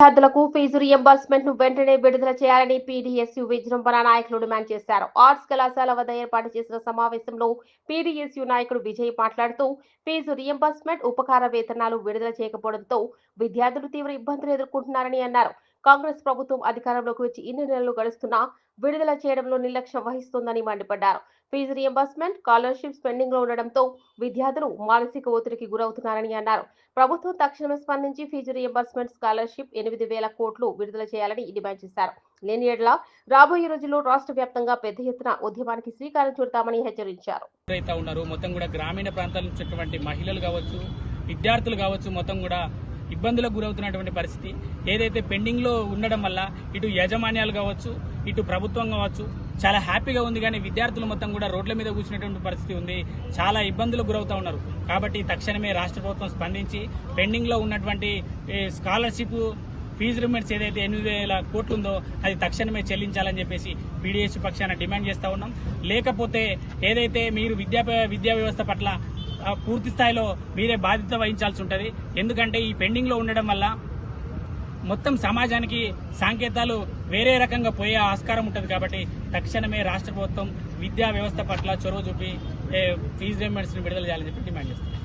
విద్యార్థులకు ఫీజు రియంబర్స్మెంట్ను వెంటనే విడుదల చేయాలని పీడీఎస్యు విజృంభణ నాయకులు డిమాండ్ చేశారు. ఆర్ట్స్ కళాశాల వద్ద ఏర్పాటు చేసిన సమావేశంలో పీడీఎస్యు నాయకుడు విజయ్ మాట్లాడుతూ ఫీజు రియంబర్స్మెంట్ ఉపకార వేతనాలు విడుదల చేయకపోవడంతో విద్యార్థులు తీవ్ర ఇబ్బందులు ఎదుర్కొంటున్నారని అన్నారు. కాంగ్రెస్ ప్రభుత్వం అధికారంలోకి వచ్చి ఇన్ని నెలలు గడుస్తున్నా విడుదల చేయడంలో నిర్లక్ష్యం వహిస్తోందని మండిపడ్డారు. ఫీజు రియంబర్స్మెంట్ స్కాలర్షిప్ పెండింగ్లో ఉండడంతో విద్యార్థులు మానసిక ఒత్తిడికి గురవుతున్నారని అన్నారు. ప్రభుత్వం తక్షణమే స్పందించి ఫీజు రియంబర్స్మెంట్ స్కాలర్షిప్ ఎనిమిది వేల కోట్లు విడుదల చేయాలని డిమాండ్ చేశారు. లేని ఎడల రాబోయే రోజుల్లో రాష్ట్ర వ్యాప్తంగా పెద్ద ఎత్తున ఉద్యమానికి శ్రీకారం చుడతామని హెచ్చరించారు. మొత్తం కూడా గ్రామీణ ప్రాంతాల నుంచి మహిళలు కావచ్చు విద్యార్థులు కావచ్చు మొత్తం కూడా ఇబ్బందులకు గురవుతున్నటువంటి పరిస్థితి. ఏదైతే పెండింగ్లో ఉండడం వల్ల ఇటు యాజమాన్యాలు కావచ్చు ఇటు ప్రభుత్వం కావచ్చు చాలా హ్యాపీగా ఉంది కానీ విద్యార్థులు మొత్తం కూడా రోడ్ల మీద కూర్చున్నటువంటి పరిస్థితి ఉంది. చాలా ఇబ్బందులకు గురవుతూ ఉన్నారు. కాబట్టి తక్షణమే రాష్ట్ర ప్రభుత్వం స్పందించి పెండింగ్లో ఉన్నటువంటి స్కాలర్షిప్ ఫీజు రిమెంట్స్ ఏదైతే ఎనిమిది వేల కోట్లు ఉందో అది తక్షణమే చెల్లించాలని చెప్పేసి పీడీఎస్ పక్షాన డిమాండ్ చేస్తూ ఉన్నాం. లేకపోతే ఏదైతే మీరు విద్యా విద్యా వ్యవస్థ పట్ల పూర్తి స్థాయిలో మీరే బాధ్యత వహించాల్సి ఉంటుంది. ఎందుకంటే ఈ పెండింగ్లో ఉండడం వల్ల మొత్తం సమాజానికి సంకేతాలు వేరే రకంగా పోయే ఆస్కారం ఉంటుంది కాబట్టి తక్షణమే రాష్ట్ర ప్రభుత్వం విద్యా వ్యవస్థ పట్ల చొరవ చూపి ఫీజు రిమెంట్స్ విడుదల చేయాలని చెప్పి డిమాండ్ చేస్తాం